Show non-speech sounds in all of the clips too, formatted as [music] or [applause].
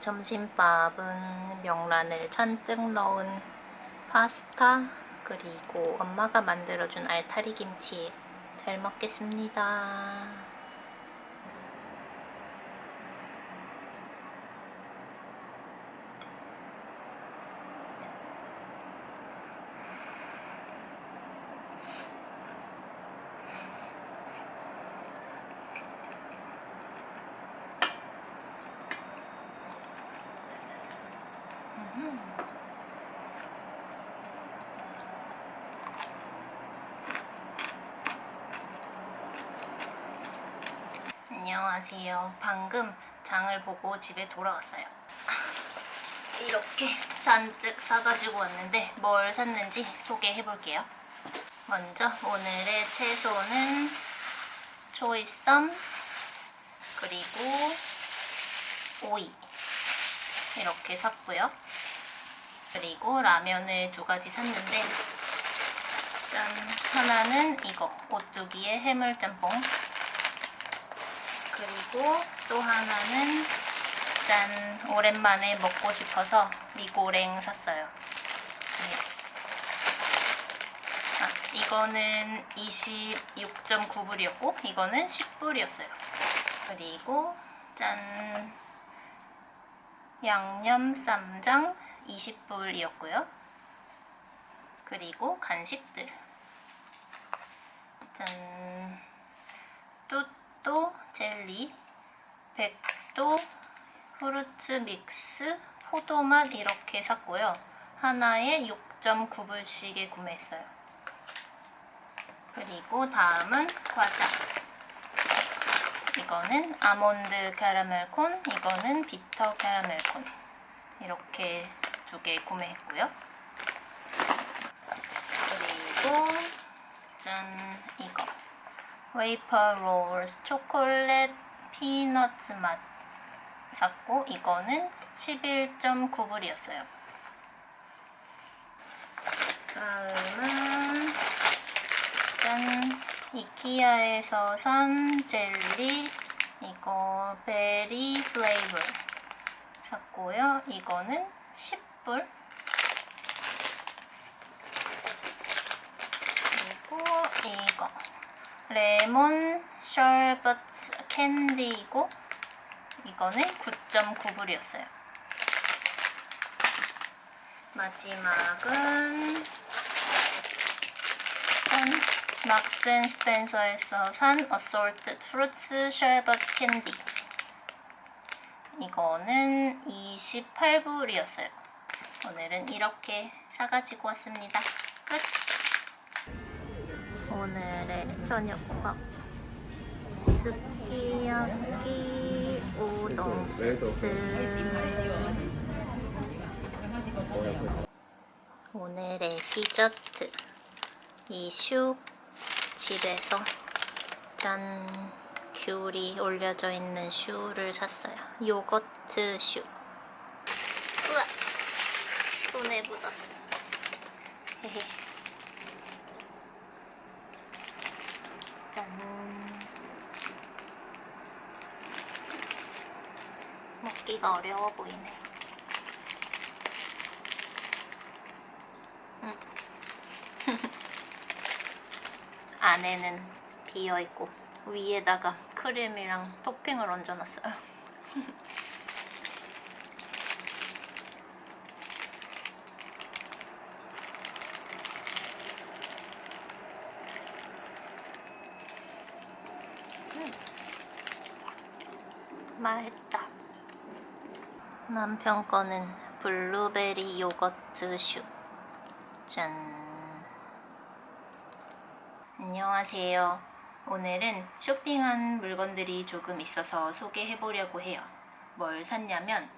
점심밥은 명란을 잔뜩 넣은 파스타 그리고 엄마가 만들어준 알타리 김치 잘 먹겠습니다. 안녕하세요. 방금 장을 보고 집에 돌아왔어요. [laughs] 이렇게 잔뜩 사가지고 왔는데 뭘 샀는지 소개해 볼게요. 먼저 오늘의 채소는 초이썸 그리고 오이 이렇게 샀고요. 그리고 라면을 두 가지 샀는데 짠 하나는 이거 오뚜기의 해물짬뽕 그리고 또 하나는 짠 오랜만에 먹고 싶어서 미고랭 샀어요. 네. 아, 이거는 26.9불이었고 이거는 10불이었어요. 그리고 짠 양념 쌈장 20불이었고요. 그리고 간식들 짠 뚜또 젤리 백도 후르츠 믹스 포도맛 이렇게 샀고요. 하나에 6.9불씩에 구매했어요. 그리고 다음은 과자. 이거는 아몬드 캐러멜 콘, 이거는 비터 캐러멜 콘. 이렇게 두 개 구매했고요. 그리고 짠 이거 웨이퍼 롤스 초콜릿 피너츠 맛. 샀고 이거는 11.9불이었어요. 다음은 짠. 이키아에서 산 젤리. 이거 베리 플레이버 샀고요. 이거는 10불. 그리고 이거 레몬 셔버트 캔디이고 이거는 9.9불이었어요. 마지막은 짠 막스 앤 스펜서에서 산 어솔트 프루츠 셔버트 캔디 이거는 28불이었어요. 오늘은 이렇게 사가지고 왔습니다. 끝! 오늘의 저녁밥 스키야키 우동 세트. 오늘의 디저트. 이슈 집에서 짠 귤이 올려져 있는 슈를 샀어요. 요거트 슈. 우와! 손에 묻었다. 헤헤 짠. 먹기가 어려워 보이네. 음. [laughs] 안에는 비어 있고 위에다가 크림이랑 토핑을 얹어놨어요. [laughs] 맛있다. 남편 거는 블루베리 요거트 슈. 짠. 안녕하세요. 오늘은 쇼핑한 물건들이 조금 있어서 소개해 보려고 해요. 뭘 샀냐면.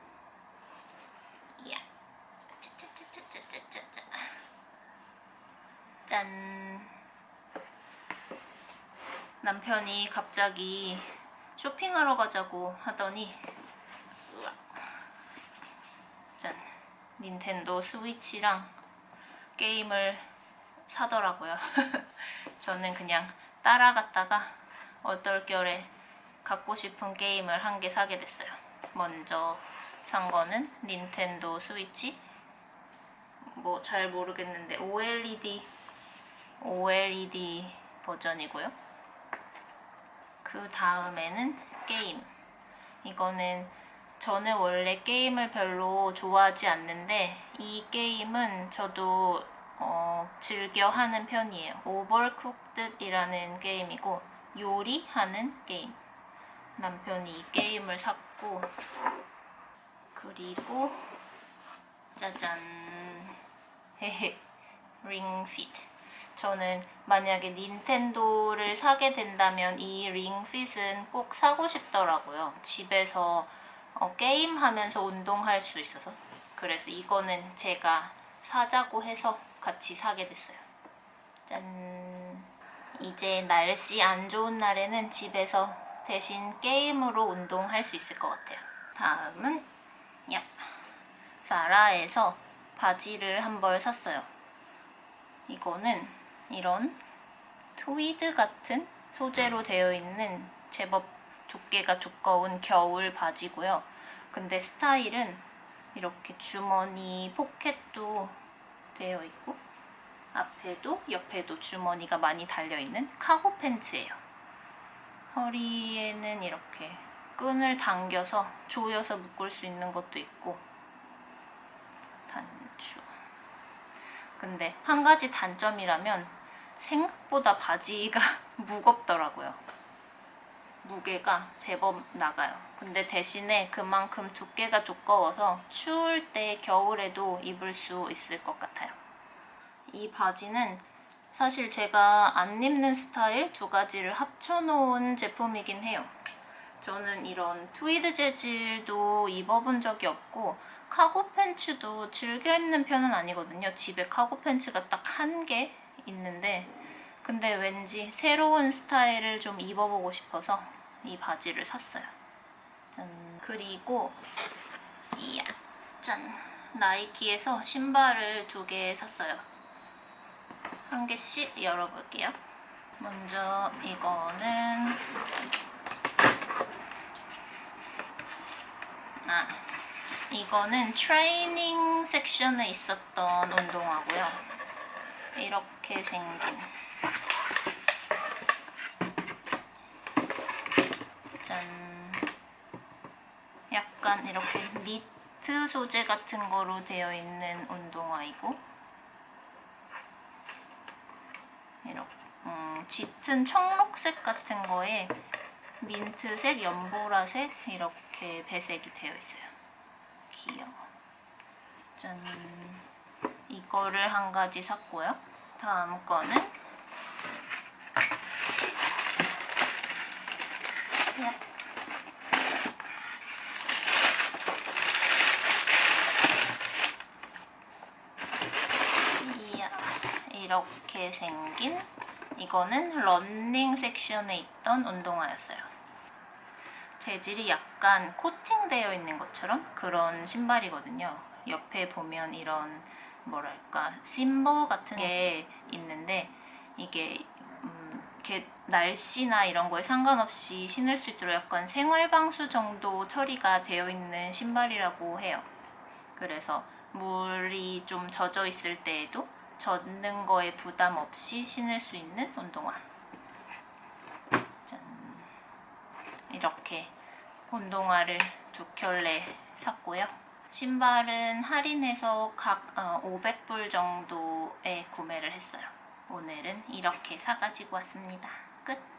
짠. 남편이 갑자기 쇼핑하러 가자고 하더니. 짠 닌텐도 스위치랑 게임을 사더라고요. [laughs] 저는 그냥 따라갔다가 어떨결에 갖고 싶은 게임을 한 개 사게 됐어요. 먼저 산 거는 닌텐도 스위치. 뭐 잘 모르겠는데 OLED OLED 버전이고요. 그 다음에는 게임. 이거는 저는 원래 게임을 별로 좋아하지 않는데 이 게임은 저도 어, 즐겨 하는 편이에요. 오버쿡드이라는 게임이고 요리하는 게임. 남편이 이 게임을 샀고 그리고 짜잔 [laughs] 링피트 저는 만약에 닌텐도를 사게 된다면 이 링핏은 꼭 사고 싶더라고요. 집에서 어, 게임하면서 운동할 수 있어서 그래서 이거는 제가 사자고 해서 같이 사게 됐어요. 짠. 이제 날씨 안 좋은 날에는 집에서 대신 게임으로 운동할 수 있을 것 같아요. 다음은 야 사라에서 바지를 한 벌 샀어요. 이거는 이런 트위드 같은 소재로 되어 있는 제법 두께가 두꺼운 겨울 바지고요. 근데 스타일은 이렇게 주머니 포켓도 되어 있고 앞에도 옆에도 주머니가 많이 달려 있는 카고 팬츠예요. 허리에는 이렇게 끈을 당겨서 조여서 묶을 수 있는 것도 있고 단추. 근데 한 가지 단점이라면 생각보다 바지가 [laughs] 무겁더라고요. 무게가 제법 나가요. 근데 대신에 그만큼 두께가 두꺼워서 추울 때 겨울에도 입을 수 있을 것 같아요. 이 바지는 사실 제가 안 입는 스타일 두 가지를 합쳐놓은 제품이긴 해요. 저는 이런 트위드 재질도 입어본 적이 없고 카고 팬츠도 즐겨 입는 편은 아니거든요. 집에 카고 팬츠가 딱 한 개 있는데 근데 왠지 새로운 스타일을 좀 입어보고 싶어서 이 바지를 샀어요. 짠. 그리고 이야 짠 나이키에서 신발을 두 개 샀어요. 한 개씩 열어볼게요. 먼저 이거는 아 이거는 트레이닝 섹션에 있었던 운동화고요. 이렇게 생긴 짠 약간 이렇게 니트 소재 같은 거로 되어 있는 운동화이고 이렇게 음, 짙은 청록색 같은 거에 민트색, 연보라색 이렇게 배색이 되어 있어요. 귀여워. 짠. 이거를 한 가지 샀고요. 다음 거는 이렇게 생긴 이거는 런닝 섹션에 있던 운동화였어요. 재질이 약간 코팅되어 있는 것처럼 그런 신발이거든요. 옆에 보면 이런 뭐랄까 심버 같은 게 있는데 이게 음, 이렇게 날씨나 이런 거에 상관없이 신을 수 있도록 약간 생활 방수 정도 처리가 되어 있는 신발이라고 해요. 그래서 물이 좀 젖어 있을 때에도 젖는 거에 부담 없이 신을 수 있는 운동화. 짠. 이렇게 운동화를 두 켤레 샀고요. 신발은 할인해서 각 500불 정도에 구매를 했어요. 오늘은 이렇게 사가지고 왔습니다. 끝.